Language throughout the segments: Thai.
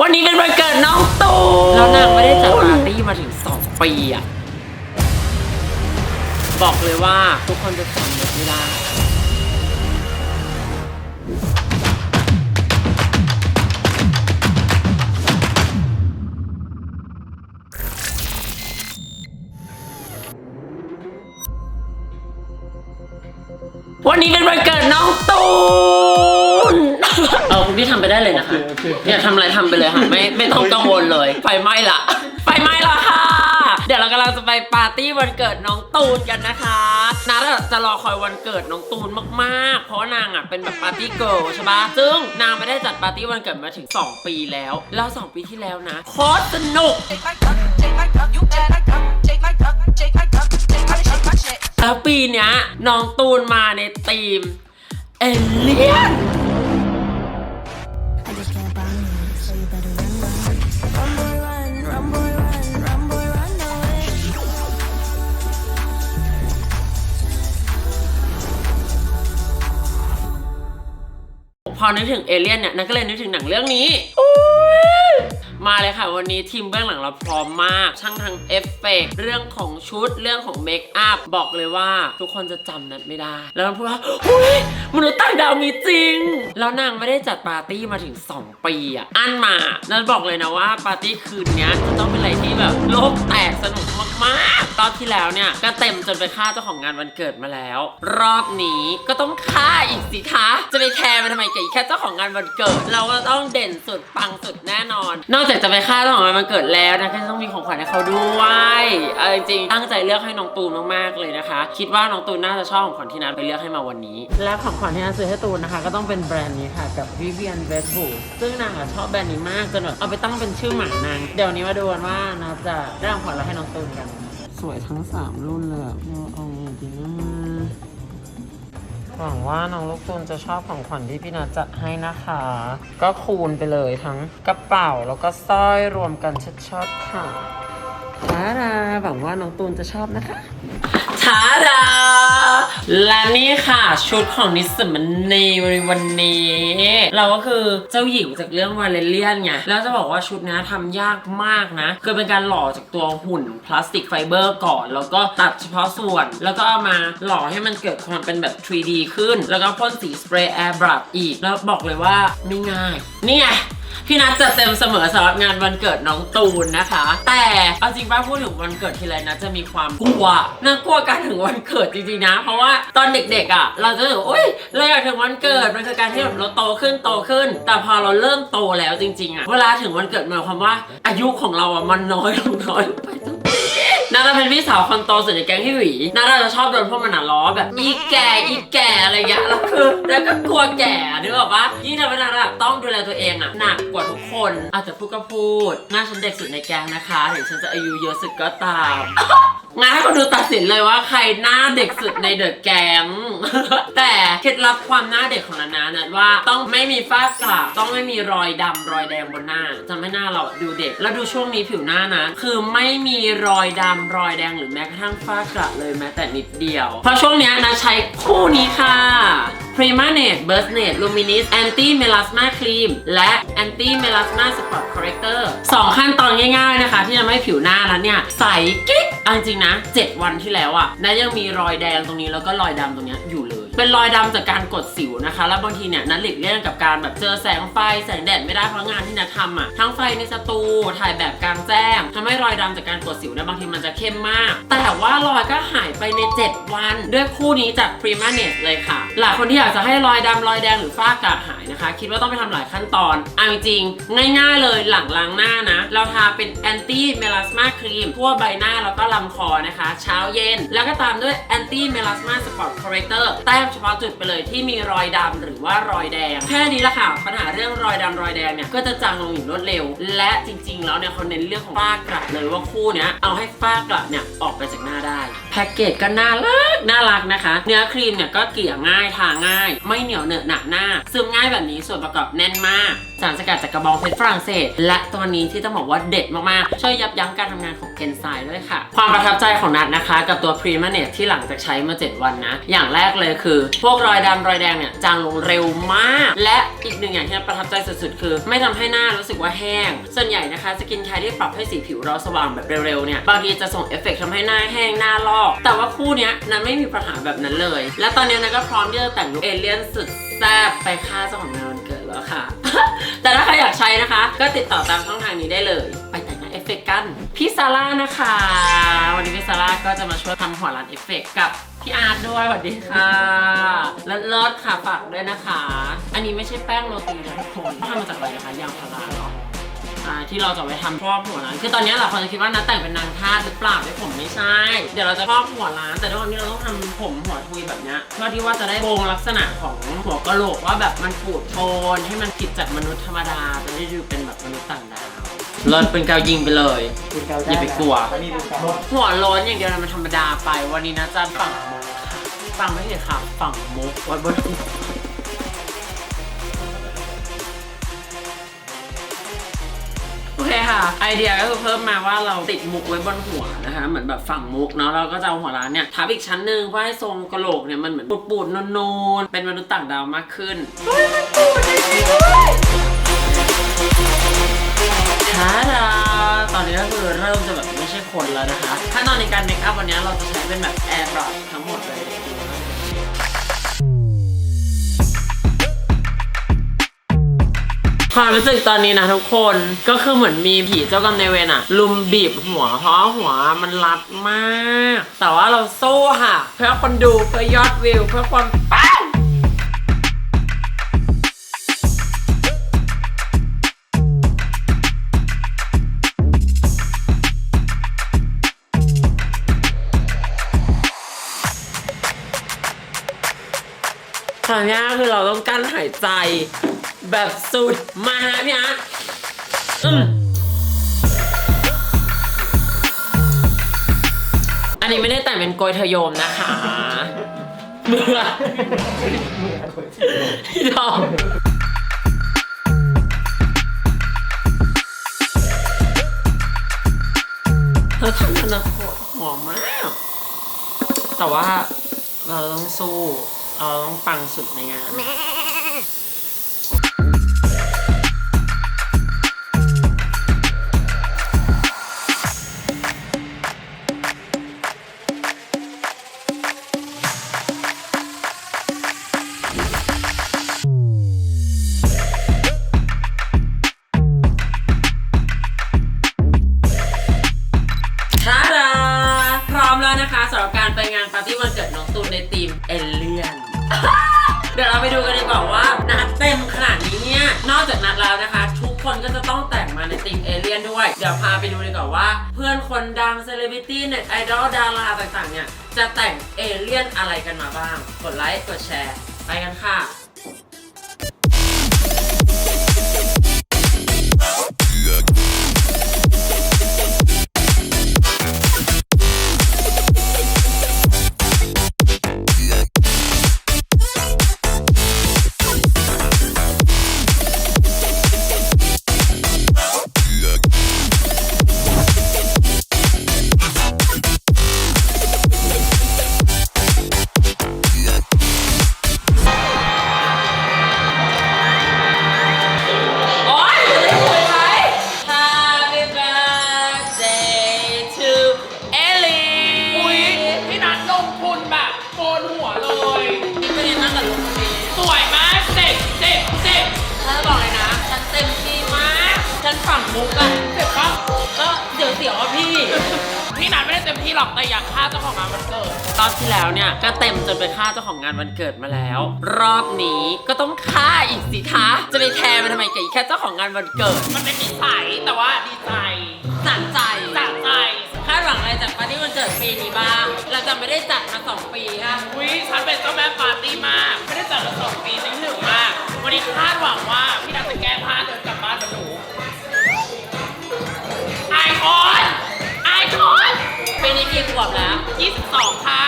วันนี้เป็นวันเกิดน้องตูนแล้วนางไม่ได้จัดปาร์ตี้มาถึง 2 ปีอะบอกเลยว่าทุกคนจะจำมันไม่ได้ วันนี้เป็นวันเกิดน้องตูนเออ คุณพี่ทำไปได้เลยนะคะโอเคโอเคเนี่ยทำอะไรทำไปเลยค่ะไม่ไม่ต้องกังวลเลยไฟไหม้ละไฟไหม้ละค่ะ เดี๋ยวเรากำลังจะไปปาร์ตี้วันเกิดน้องตูนกันนะคะนัดจะรอคอยวันเกิดน้องตูนมากๆ เพราะว่านางอะเป็นแบบปาร์ตี้เกิร์ลใช่ปะซึ่งนางไม่ได้จัดปาร์ตี้วันเกิดมาถึง 2 ปีแล้ว แล้ว 2 ปีที่แล้วนะโคตรสนุก Take my cup, take my cup, you bet I cup, take my cup, take my cup, take my shit, my shit. แล้วปีเนี้ยน้องตูนมาในธีมเอเลียน พอนึกถึงเอเลี่ยนเนี่ยนันก็เลยนึกถึงหนังเรื่องนี้ มาเลยค่ะ วันนี้ทีมเบื้องหลังเราพร้อมมาก ช่างทางเอฟเฟกเรื่องของชุดเรื่องของเมคอัพบอกเลยว่า ทุกคนจะจำนัดไม่ได้ แล้วมันพูดว่าเฮ้ยมนุษย์ต่างดาวมีจริง แล้วนางไม่ได้จัดปาร์ตี้มาถึง 2 ปีอะอันมานันบอกเลยนะว่าปาร์ตี้คืนนี้จะต้องเป็นอะไรที่แบบโลกแตกสนุกมากๆ ตอนที่แล้วเนี่ยก็เต็มจนไปฆ่าเจ้าของงานวันเกิดมาแล้ว รอบนี้ก็ต้องฆ่าอีกสิคะจะไปแคร์มันทำไมกับอีกแค่เจ้าของงานวันเกิด เราก็ต้องเด่นสุดปังสุดแน่นอน นอกจากจะไปฆ่าเจ้าของงานวันเกิดแล้วนะก็จะต้องมีของขวัญให้เขาด้วยเอาจริงๆตั้งใจเลือกให้น้องตูนมากๆเลยนะคะ คิดว่าน้องตูนน่าจะชอบของขวัญที่นัทไปเลือกให้มาวันนี้ และของขวัญที่นัทซื้อให้ตูนนะคะ ก็ต้องเป็นแบรนด์นี้ค่ะกับ Vivian Westwood ซึ่งนางอะชอบแบรนด์นี้มากจนแบบเอาไปตั้งเป็นชื่อหมานางเดี๋ยวนี้มาดูกันว่านัทจะได้ของขวัญอะไรให้น้องตูนกัน สวยทั้ง 3 รุ่นเลยอะเอาไงดีนะ หวังว่าน้องลูกตูนจะชอบของขวัญที่พี่นัทจัดให้นะคะ ก็คูณไปเลยทั้งกระเป๋าแล้วก็สร้อยรวมกันชัดๆค่ะทาราหวังว่าน้องตูนจะชอบนะคะาราและนี่ค่ะชุดของนิสสันในวันนี้ เราก็คือเจ้าหญิงจากเรื่องวาเลเลียนไง แล้วจะบอกว่าชุดนี้ทำยากมากนะ คือเป็นการหล่อจากตัวหุ่นพลาสติกไฟเบอร์ก่อน แล้วก็ตัดเฉพาะส่วน แล้วก็เอามาหล่อให้มันเกิดความเป็นแบบ 3D ขึ้น แล้วก็พ่นสีสเปรย์แอร์บรัชอีก แล้วบอกเลยว่าไม่ง่าย นี่ไง พี่นัทจะเต็มเสมอสำหรับงานวันเกิดน้องตูนนะคะ แต่เอาจริงป้าพูดถึงวันเกิดทีไรนะจะมีความกลัวน่ากลัวการถึงวันเกิดจริงๆนะ เพราะว่าตอนเด็กๆอะ เราจะรู้สึกโอ๊ยเราอยากถึงวันเกิดมันคือการที่แบบเราโตขึ้นโตขึ้น แต่พอเราเริ่มโตแล้วจริงๆอะเวลาถึงวันเกิดหมายความว่าอายุของเราอะมันน้อยลงน้อยลงไปตั้ง นาดาเป็นพี่สาวคนโตสุดในแก๊งพี่หวีนาดาจะชอบโดนพวกมันอะล้อแบบอีแก่อีแก่อะไรอย่างเงี้ยแล้วคือแล้วก็กลัวแก่นึกออกปะยิ่งทำให้นาดาต้องดูแลตัวเองอะหนักกว่าทุกคนอาจจะพูดก็พูดหน้าฉันเด็กสุดในแก๊งนะคะถึงฉันจะอายุเยอะสุดก็ตามงั้นให้คนดูตัดสินเลยว่าใครหน้าเด็กสุดในเดอะแก๊งแต่เคล็ดลับความหน้าเด็กของนานานั้นว่าต้องไม่มีฝ้ากระต้องไม่มีรอยดำรอยแดงบนหน้าจะไม่หน้าเราดูเด็ก แล้วดูช่วงนี้ผิวหน้านะ คือไม่มีรอยดำรอยแดงหรือแม้กระทั่งฝ้ากระเลยแม้แต่นิดเดียว เพราะช่วงนี้นะใช้คู่นี้ค่ะ Prima Net Burst Net Luminis Anti Melasma Cream และ Anti Melasma Spot Corrector สองขั้นตอนง่ายๆนะคะ ที่ทำให้ผิวหน้านั้นเนี่ย ใสกิ๊กจริงๆนะ 7 วันที่แล้วอะนะยังมีรอยแดงตรงนี้แล้วก็รอยดำตรงนี้อยู่ เป็นรอยดำจากการกดสิวนะคะ แล้วบางทีเนี่ยนั้นหลีกเลี่ยงกับการแบบเจอแสงไฟแสงแดดไม่ได้เพราะงานที่นัททำอะทั้งไฟในสตูถ่ายแบบกลางแจ้งทำให้รอยดำจากการกดสิวเนี่ยบางทีมันจะเข้มมาก แต่ว่ารอยก็หายไปใน 7 วัน ด้วยคู่นี้จาก Prima Net เลยค่ะ หลายคนที่อยากจะให้รอยดำรอยแดงหรือฝ้ากระหายนะคะ คิดว่าต้องไปทำหลายขั้นตอนเอาจริงง่ายๆเลยหลังล้างหน้านะ เราทาเป็น Anti Melasma Cream ทั่วใบหน้าแล้วก็ลำคอนะคะ เช้าเย็น แล้วก็ตามด้วย Anti Melasma Spot Corrector แต้มเฉพาะจุดไปเลยที่มีรอยดำหรือว่ารอยแดง แค่นี้ละค่ะ ปัญหาเรื่องรอยดำรอยแดงเนี่ยก็จะจางลงอย่างรวดเร็ว และจริง ๆ แล้วเนี่ยเขาเน้นเรื่องของฝ้ากระเลยว่าคู่เนี้ยเอาให้ฝ้ากระเนี่ยออกไปจากหน้าได้ แพ็กเกจก็น่ารักน่ารักนะคะ เนื้อครีมเนี่ยก็เกลี่ยง่ายทาง่าย ไม่เหนียวเหนอะหนักหน้า ซึมง่ายแบบนี้ส่วนประกอบแน่นมาก สารสกัดจากกระบองเพชรฝรั่งเศส และตัวนี้ที่ต้องบอกว่าเด็ดมากๆ ช่วยยับยั้งการทำงานของเอนไซม์ด้วยค่ะ ความประทับใจของนัทนะคะ กับตัวพรีมาเนตที่หลังจากใช้มา 7 วันนะ อย่างแรกเลยคือ พวกรอยดำรอยแดงเนี่ยจางลงเร็วมาก และอีกหนึ่งอย่างที่นัทประทับใจสุดๆ คือ ไม่ทำให้หน้ารู้สึกว่าแห้ง ส่วนใหญ่นะคะสกินแคร์ที่ปรับให้สีผิวเราสว่างแบบเร็วๆเนี่ยบางทีจะส่งเอฟเฟกต์ทำให้หน้าแห้งหน้าลอก แต่ว่าคู่นี้นัทไม่มีปัญหาแบบนั้นเลย และตอนนี้นัทก็พร้อมที่จะแต่งลุคเอเลี่ยนสุดแซ่บไปฆ่าเจ้าของงานวันเกิดแล้วค่ะ แต่ถ้าใครอยากใช้นะคะ ก็ติดต่อตามช่องทางนี้ได้เลย ไปแต่งหน้าเอฟเฟกต์กัน พี่ซาร่านะคะ วันนี้พี่ซาร่าก็จะมาช่วยทำหัวร้านเอฟเฟกต์กับพี่อาร์ตด้วยสวัสดีค่ะและลอดค่ะฝากด้วยนะคะ อันนี้ไม่ใช่แป้งโรตีนะทุกคนทำมาจากอะไรนะคะยางพาราเนาะ อ่าที่เราจะไว้ทำครอบหัวร้านคือตอนนี้หลายคนจะคิดว่านัดแต่งเป็นนางทาสหรือเปล่าไม่ผมไม่ใช่ เดี๋ยวเราจะครอบหัวร้าน แต่ด้วยความที่เราต้องทำผมหัวทุยแบบเนี้ยเพื่อที่ว่าจะได้โครงลักษณะของหัวกะโหลกว่าแบบมันปูดโทนให้มันผิดจากมนุษย์ธรรมดาจะได้ดูเป็นแบบมนุษย์ต่างดาวเลิศเป็นกาวยิงไปเลยอย่าไปกลัว หัวโล้นอย่างเดียวนะมันธรรมดาไป วันนี้นะจะฝั่งมุกค่ะฝั่งไม่ใช่ค่ะฝั่งมุกวัดบน ค่ะ ไอเดียก็คือเพิ่มมาว่าเราติดมุกไว้บนหัวนะคะ เหมือนแบบฝั่งมุกเนาะเราก็จะเอาหัวร้านเนี่ยทับอีกชั้นหนึ่งเพื่อให้ทรงกระโหลกเนี่ยมันเหมือนปูดๆนูนๆเป็นมนุษย์ต่างดาวมากขึ้นท้าดาตอนนี้ก็คือเริ่มจะแบบไม่ใช่คนแล้วนะคะขั้นตอนในการเมคอัพวันนี้เราจะใช้เป็นแบบแอร์บรัชทั้งหมดเลย ความรู้สึกตอนนี้นะทุกคนก็คือเหมือนมีผีเจ้ากรรมนายเวรอะลุมบีบหัวเพราะหัวมันรัดมาก แต่ว่าเราสู้ค่ะ เพื่อคนดูเพื่อยอดวิวเพื่อความปังคราวนี้คือเราต้องกั้นหายใจ แบบสุดมาฮะพี่อาร์ตอืมอันนี้ไม่ได้แต่งเป็นโกยเทโยมนะคะเบื่อพี่ดอมเธอทำมันนะโคตรหอมมาก แต่ว่าเราต้องสู้ เราต้องปังสุดในงาน อนคนดังเซเลบริตี้เน็ตไอดอลดาราต่างๆเนี่ย จะแต่งเอเลี่ยนอะไรกันมาบ้าง กดไลค์ กดแชร์ ไปกันค่ะ หรอกแต่อยากฆ่าเจ้าของงานวันเกิดรอบที่แล้วเนี่ยก็เต็มจนไปฆ่าเจ้าของงานวันเกิดมาแล้ว รอบนี้ก็ต้องฆ่าอีกสิคะจะไปแคร์มันทำไมกับอีกแค่เจ้าของงานวันเกิด มันเป็นนิสัยแต่ว่าดีใจสั่นใจจากใจคาดหวังอะไรจากปาร์ตี้วันเกิดปีนี้บ้างเราจะไม่ได้จัดมาสองปีค่ะอุ้ยฉันเป็นเจ้าแม่ปาร์ตี้มาก ไม่ได้จัดมาสองปีฉันถึงมาก วันนี้คาดหวังว่าพี่นัทจะแก้ผ้าเดินกลับบ้านกับหนู 22 ค่ะ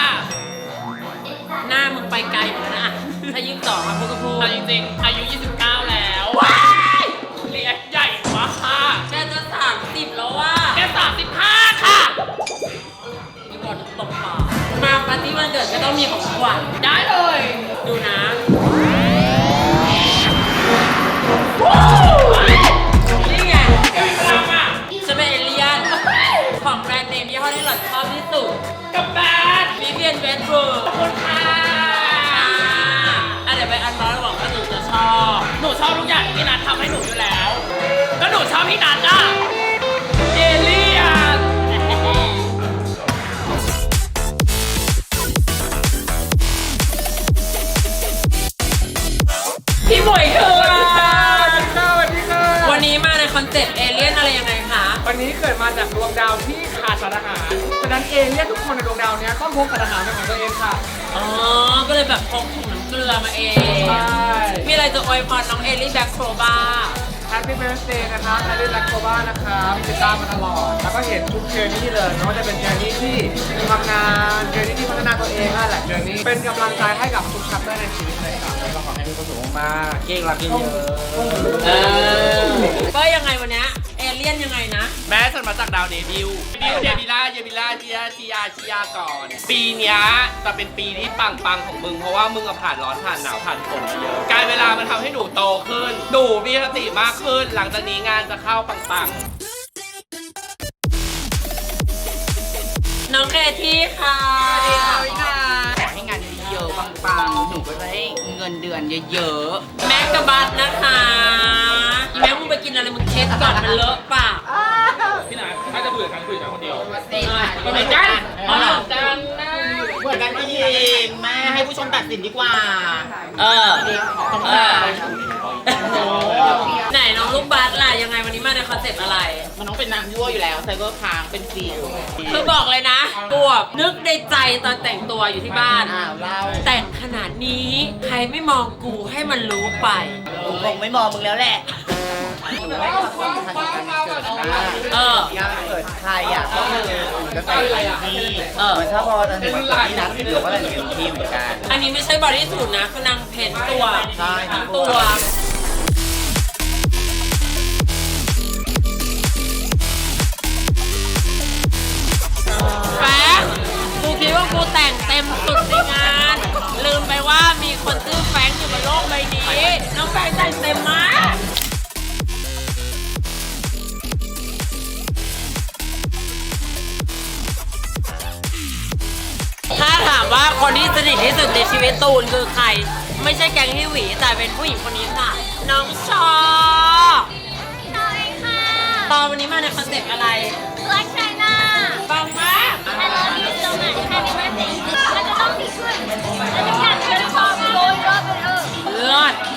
หน้ามึงไปไกลเหมือนกันะถ้ายิ่งต่สองอะพูดก็พูดเอาจริงๆ อายุ 29 แล้วว้ายเรียกใหญ่วะค่ะแกจะสามสิบแล้วว่า แก35 ค่ะ มีบอลตกปากมาปาร์ตี้วันเกิดก็ต้องมีของขวัญได้เลย ดูนะ เวียนเวสต์บรูคขอบคุณค่ะอะเดี๋ยวไปอันร้อนหวังว่าหนูจะชอบ หนูชอบทุกอย่างที่พี่นัททำให้หนูอยู่ แบบพกถุงน้ำเกลือมาเองใช่มีอะไรจะอวยพรน้องเอลี่แบ็คโครบาแฮปปี้เบิร์ a เดย์นะครับแฮปปี้แลคโคบ้านะครับติดตามมาตลอด แล้วก็เห็นทุกเจอร์นี่เลยไม่ว่าจะเป็นเจอร์นี่ที่ทำงานเจอร์นี่ที่พัฒนาตัวเองนั่นแหละเจอร์นี่เป็นกำลังใจให้กับทุกชัปเตอร์ในชีวิตเลยครับแล้วก็ขอให้มีความสุขมากๆเก่งรักเยอะเออก็ยังไงวันเนี้ยเอเลี ยนยังไงนะ แม้ฉันมาจากดาวเดบิวต์เดบิวต์เดบิล่าเดบิล่าเชียเชียเชียก่อน ปีเนี้ยจะเป็นปีที่ปังปังๆของมึง เพราะว่ามึงอะผ่านร้อนผ่านหนาวผ่านฝนมาเยอะการเวลามันทำให้หนูโตขึ้น หนูมีสติมากขึ้น หลังจากนี้งานจะเข้าปังน้องเคที่ค่ะ ขอให้งานเยอะๆปังๆ หนูก็จะได้เงินเดือนเยอะแม็กกะบัตนะคะอีแม็กมึงไปกินอะไรมึงเช็ดก่อนมันเลอะปากๆพี่นัทถ้าจะคุยกับฉันคุยกับฉันคนเดียวๆเซ็นเหมือนกันอ๋อเหมือนกันนะเหมือนกันอีกแม่ให้ผู้ชมตัดสินดีกว่า เออสงเอสาอ เซ็ปต์อะไร มันต้องเป็นน้ำยั่วอยู่แล้วไซเบอร์ค้างเป็นฟิลคือบอกเลยนะบวบนึกในใจตอนแต่งตัวอยู่ที่บ้าน อ้าวเล่าแต่งขนาดนี้ ใครไม่มองกูให้มันรู้ไป กูคงไม่มองมึงแล้วแหละหนูให้ความสำคัญกับการเกิดนะเอองานเกิดใครอะก็คือจะใส่เต็มที่เออ เหมือนถ้าพอจะถึงวันที่นัดหรือว่าอะไรเต็มที่เหมือนกัน อันนี้ไม่ใช่บอดี้สูทนะคือนางเพ้นตัวใช่ ทั้งตัว ว่ากูแต่งเต็มสุดในงาน ลืมไปว่ามีคนชื่อแฟรงค์อยู่บนโลกใบนี้ น้องแฟรงค์แต่งเต็มมาก ถ้าถามว่าคนที่สนิทที่สุดในชีวิตตูนคือใคร ไม่ใช่แกงฮิหวี แต่เป็นผู้หญิงคนนี้ค่ะ น้องชอหน่อยค่ะตอนวันนี้มาในคอนเซ็ปต์อะไร เ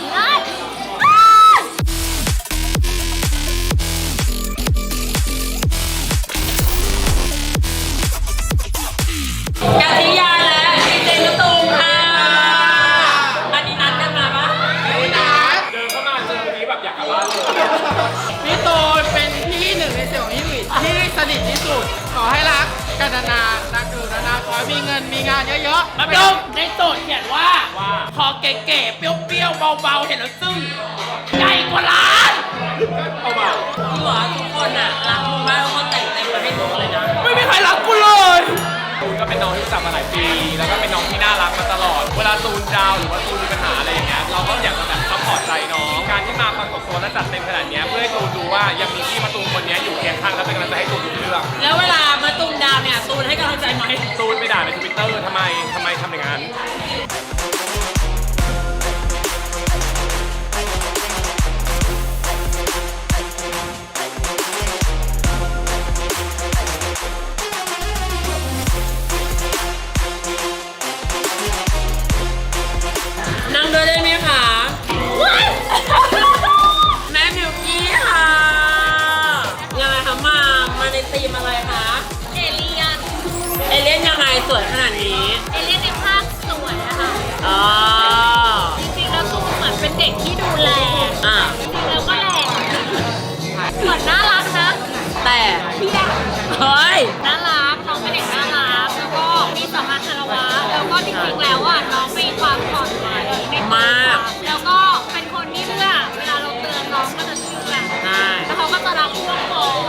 เบาๆ เห็นแล้วซึ้งใหญ่กว่าล้านเอามาพี่หวาทุกคนอะรักมึงมากทุกคนแต่งเต็มมาให้มึงเลยนะ ไม่มีใครรักกูเลยตูนก็เป็นน้องที่รู้จักมาหลายปี แล้วก็เป็นน้องที่น่ารักมาตลอด เวลาตูนดาวหรือว่าตูนมีปัญหาอะไรอย่างเงี้ย เราก็อยากจะแบบซัพพอร์ตใจน้อง การที่มาปรากฏตัวและจัดเต็มขนาดเนี้ยเพื่อให้ตูนดูว่ายังมีพี่มาตูนคนเนี้ยอยู่เคียงข้างและเป็นกำลังใจให้ตูนทุกเรื่อง แล้วเวลามาตูมดาวเนี่ยตูนให้กำลังใจไหมตูนไปด่าในทวิตเตอร์ทำไมทำไมทำอย่างนั้นนั่ วก็จริงๆแล้วอะน้องมีความปลอดภัยในตัวมาก แล้วก็เป็นคนที่เมื่อเวลาเราเตือนน้องก็จะเชื่อใช่แล้วเขาก็จะรักพวกพ้อง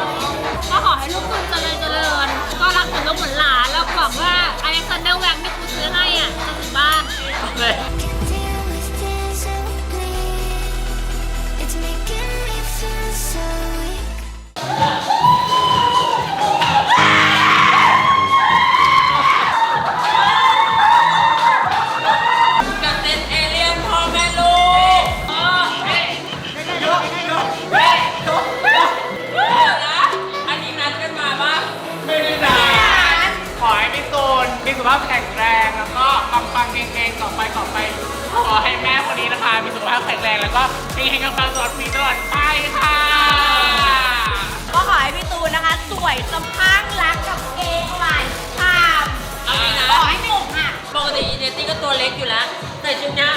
ก็ขอให้ลูกคุณเจริญเจริญ ก็รักเหมือนลูกเหมือนหลานแล้วหวังว่าอเล็กซานลแหวงที่กูซื้อให้อะจะถึงบ้าน มีสุขภาพแข็งแรงแล้วก็ปังปังๆเก่งๆต่อไปต่อไป ขอให้แม่คนนี้นะคะ มีสุขภาพแข็งแรงแล้วก็เฮงๆปังๆตลอดปีตลอดไปค่ะ ก็ขอให้พี่ตูนนะคะ สวยสะพรั่งรักกับเกย์หวานฉ่เอางี้นะำขอให้ไม่อกหักปกติอีเดตตี้ก็ตัวเล็กอยู่แล้ว แต่ชุดเนี้ย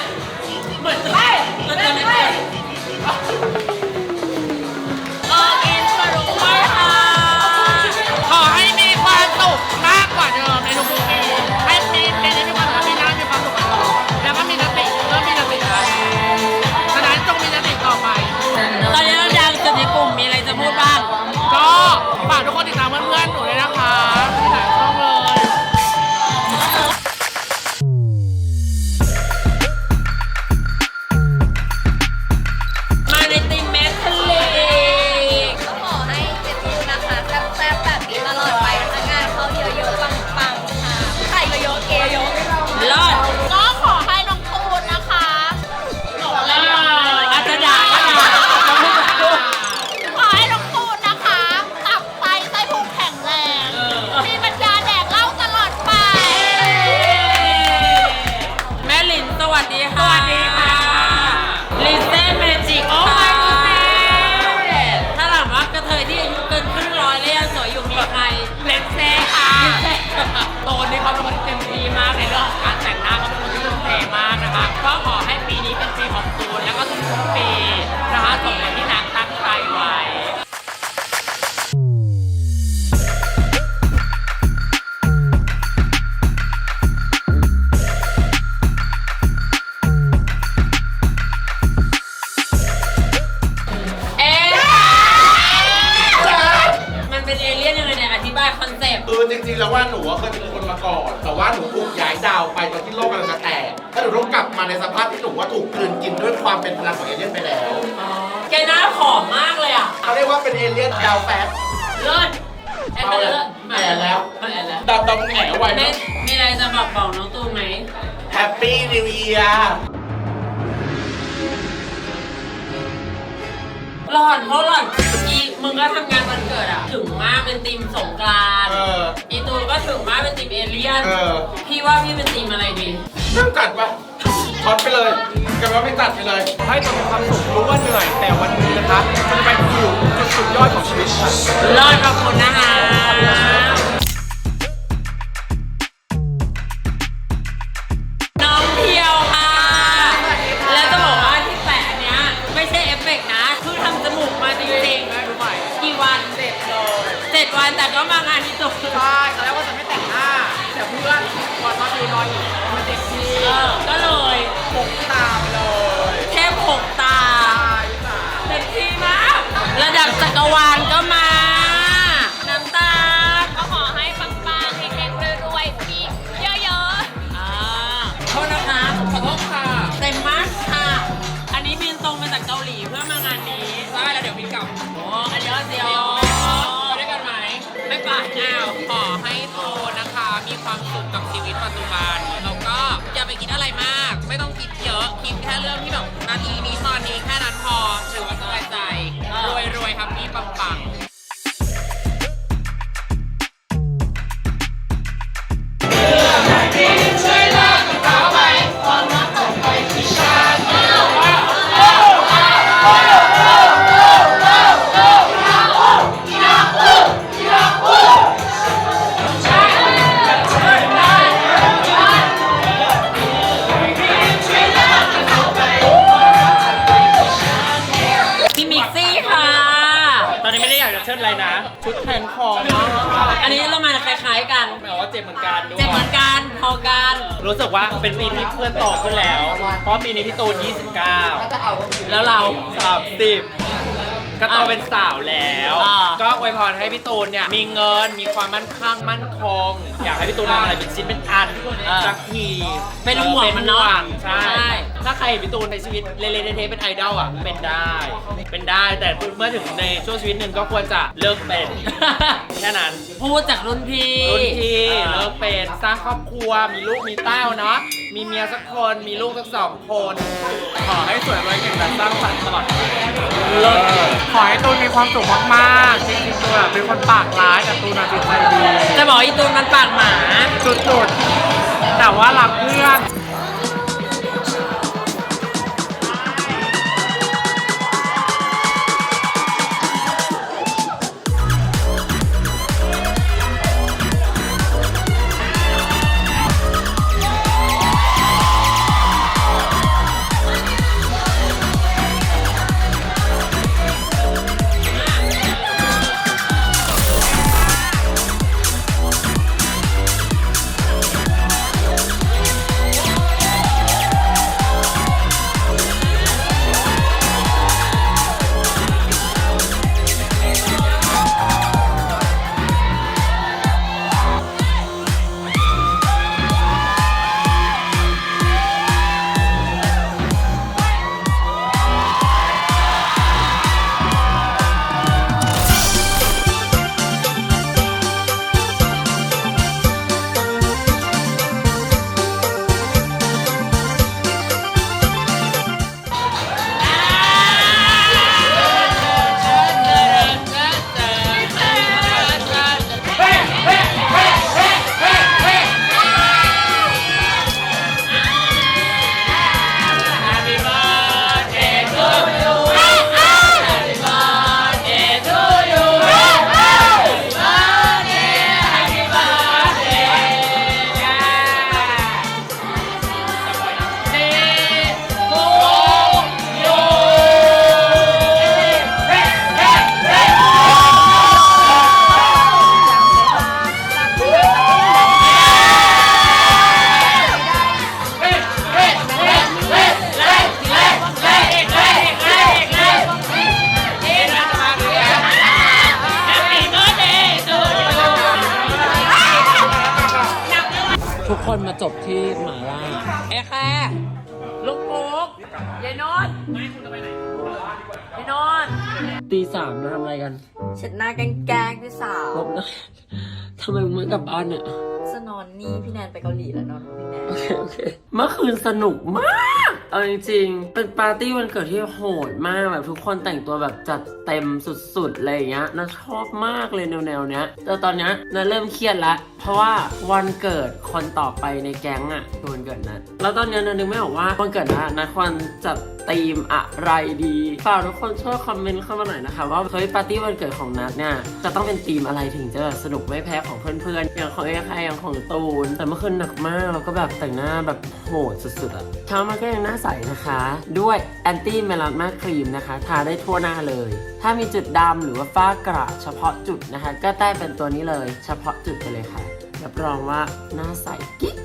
เหมือนตัวเฮ้ยมันตัวเล็กเฮ้ย เอาแล้วแหม่แล้วแอนแล้วดำดำแหงไว้ม่มีอะไรจะบอกบอกน้องตูนไหม แฮปปี้นิวเอียร์หลอนเพราะหลอนอีมึงก็ทำงานวันเกิดอะ ถึงมากเป็นทีมสงกรานต์เออ อีตูนก็ถึงมากเป็นทีมเอเลี่ยน เออ พี่ว่าพี่เป็นทีมอะไรดีเริ่มตัดปะช็อตไปเลยกันว่าไม่ตัดไปเลย ให้ตัวความสุขรู้ว่าเหนื่อยแต่วันนี้นะคะมันจะไปสู่ สุดยอดของชีวิตค่ะรอดขอบคุณนะคะน้องเพียวค่ะ แล้วจะบอกว่าที่แปะอันเนี้ยไม่ใช่เอฟเฟกต์นะ คือทำจมูกมาจริงๆกี่วันเจ็ดเลยเจ็ดวันแต่ก็มางานที่ตุกใช่ตอนแรกว่าจะไม่แต่งหน้า แต่เพื่อนพอตอนดูนอนอยู่มันเจ็บที่เออก็เลย ปกตาไปเลย แค่หก ระดับจักรวาลก็มา น้ำตาลก็ขอให้ปังๆเฮงๆรวยๆมีเยอะๆอ่าโทษนะคะ ขอโทษค่ะเต็มมากค่ะ อันนี้บินตรงมาจากเกาหลีเพื่อมางานนี้ใช่แล้วเดี๋ยวบินกลับโอ้อันเดียวเดียวไปด้วยกันไหม ไม่ไปอ้าวขอให้โตนะคะ มีความสุขกับชีวิตปัจจุบัน แล้วก็อย่าไปคิดอะไรมาก ไม่ต้องคิดเยอะ คิดแค่เรื่องที่แบบนาทีนี้ รวยๆครับมีปัง บบว่าเจ็บเหมือนกันด้วย เจ็บเหมือนกันพอกัน รู้สึกว่าเป็นปีที่เพื่อนโตขึ้นแล้ว เพราะปีนี้พี่ตูน29แล้วเรา 30 ก็โตเป็นสาวแล้ว อ่า ก็อวยพรให้พี่ตูนเนี่ยมีเงินมีความมั่นคงมั่นคง อยากให้พี่ตูนทำอะไรเป็นชิ้นเป็นอันเออสักทีเป็นห่วงมันเนอะป็ห่วงใช่ใช่ ถ้าใครเห็นพี่ตูนในชีวิตเละๆเทะๆเป็นไอดอลอะ เป็นได้ เป็นได้แต่เมื่อถึงในช่วงชีวิตหนึ่งก็ควรจะเลิกเป็นแค่นั้นพูดจากรุ่นพี่รุ่นพี่เลิกเป็นสร้างครอบครัวมีลูกมีเต้าเนาะมีเมียสักคนมีลูกสักสองคนขอให้สวยรวยเก่งและสร้างสรรค์ตลอดไปขอให้ตูนมีความสุขมากๆจริงๆตูนอะเป็นคนปากร้ายแต่ตูนอะจิตใจดีจะบอกอีตูนมันปากหมาสุดๆแต่ว่ารักเพื่อน บบ้านเนี่ยจะนอนนี่พี่แนนไปเกาหลีแล้วนอนกับพี่แนน โอเค โอเค เมื่อคืนสนุกมาก เอาจริงๆ เป็นปาร์ตี้วันเกิดที่โหดมากแบบทุกคนแต่งตัวแบบจัดเต็มสุดๆอะไรอย่างเงี้ยน่าชอบมากเลยแนวๆเนี้ย แต่ตอนเนี้ยน่าเริ่มเครียดละเพราะว่าวันเกิดคนต่อไปในแก๊งอะคือวันเกิดนัดแล้วตอนเนี้ยนัทนึกไม่ออกว่าวันเกิดนัทนัทควรจัดธีมอะไรดีฝากทุกคนช่วยคอมเมนต์เข้ามาหน่อยนะคะ ว่าเฮ้ยปาร์ตี้วันเกิดของนัทเนี่ยจะต้องเป็นธีมอะไรถึงจะแบบสนุกไม่แพ้ของเพื่อนๆอย่างของเอคอย่างของตูน แต่เมื่อคืนหนักมากแล้วก็แบบแต่งหน้าแบบโหดสุดๆอะเช้ามาก็ยังหน้าใสนะคะ ด้วยแอนตี้เมลามาครีมนะคะ ทาได้ทั่วหน้าเลย ถ้ามีจุดดำหรือว่าฝ้ากระเฉพาะจุดนะคะ ก็ได้เป็นตัวนี้เลย เฉพาะจุดไปเลยค่ะรับรองว่าหน้าใสกิ๊ก